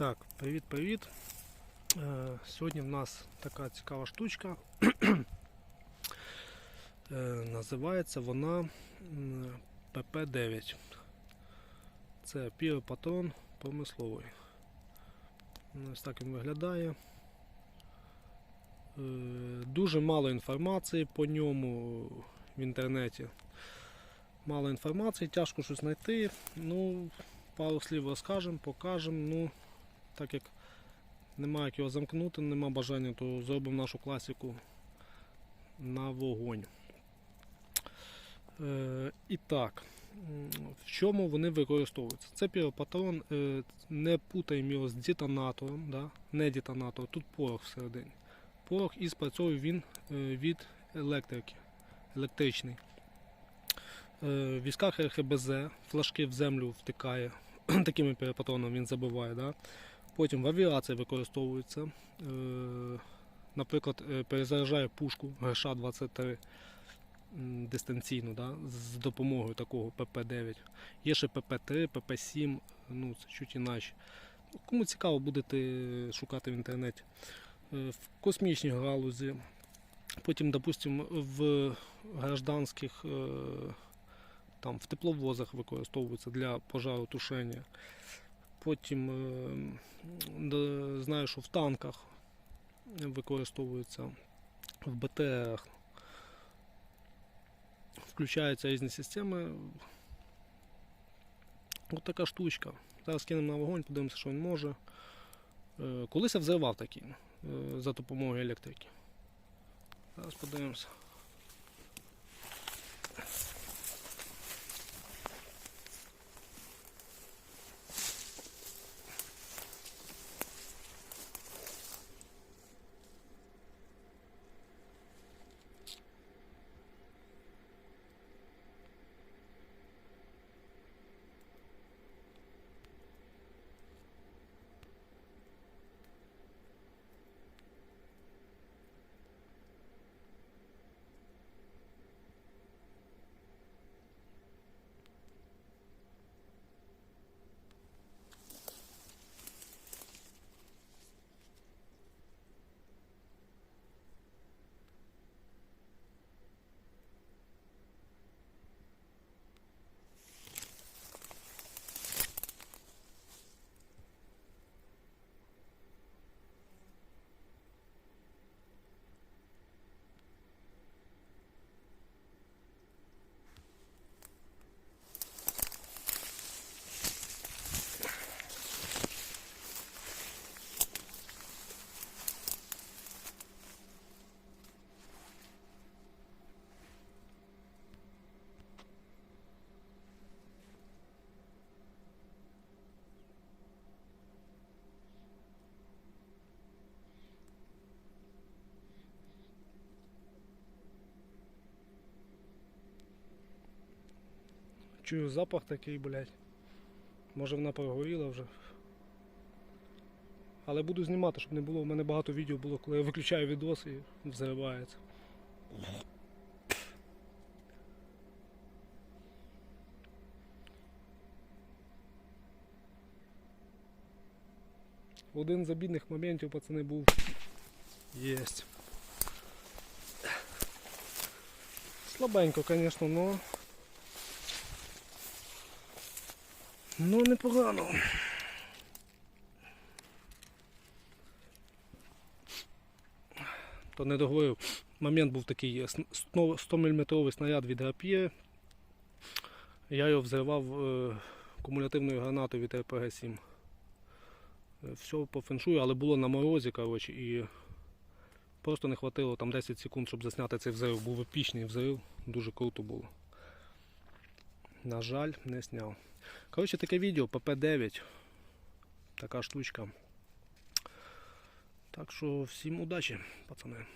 Так, привіт-привіт. Е, Сьогодні в нас така цікава штучка. Е, Називається вона м, ПП-9. Це піропатрон промисловий. Ось так він виглядає. Е, Дуже мало інформації по ньому в інтернеті. Мало інформації, тяжко щось знайти. Ну, пару слів розкажемо, покажемо. Ну, так як немає як його замкнути, нема бажання, то зробимо нашу класику на вогонь. Е, і так, в чому вони використовуються? Це піропатрон, е, не путаємо його з детонатором, да? не детонатор, тут порох всередині. Порох і спрацьовує він е, від електрики, електричний. Е, в військах РХБЗ флажки в землю втикає, такими піропатронами він забиває. Да? Потім в авіації використовується. Е, наприклад, е, перезаряджає пушку ГШ 23 дистанційно да? з допомогою такого ПП-9. Є ще ПП-3, ПП-7, ну це чуть іначе. Кому цікаво, будете шукати в інтернеті. Е, В космічній галузі. Потім, допустимо, в гражданських там, в тепловозах використовується для пожаротушення. Потім е, знаю, що в танках використовується, в БТРах. Включаються різні системи. Ось така штучка. Зараз кинемо на вогонь, подивимося, що він може. Е, Колись я взривав такий е, за допомогою електрики. Зараз подивимося. Чую запах такий, блядь. Може вона прогоріла вже. Але буду знімати, щоб не було. У мене багато відео було, коли я виключаю відос і взривається. Один з обідних моментів, пацани, був. Єсть. Слабенько, звісно, но. Ну, непогано. То не договорив. Момент був такий 100 мм снаряд від рапіє. Я його взривав е, кумулятивною гранатою від РПГ-7. Е, Все по феншую, але було на морозі, коротше, і просто не хватило там 10 секунд, щоб засняти цей взрив. Був епічний взрив, дуже круто було. На жаль, не зняв. Коротше, таке відео ПП-9. Така штучка. Так що всім удачі, пацани.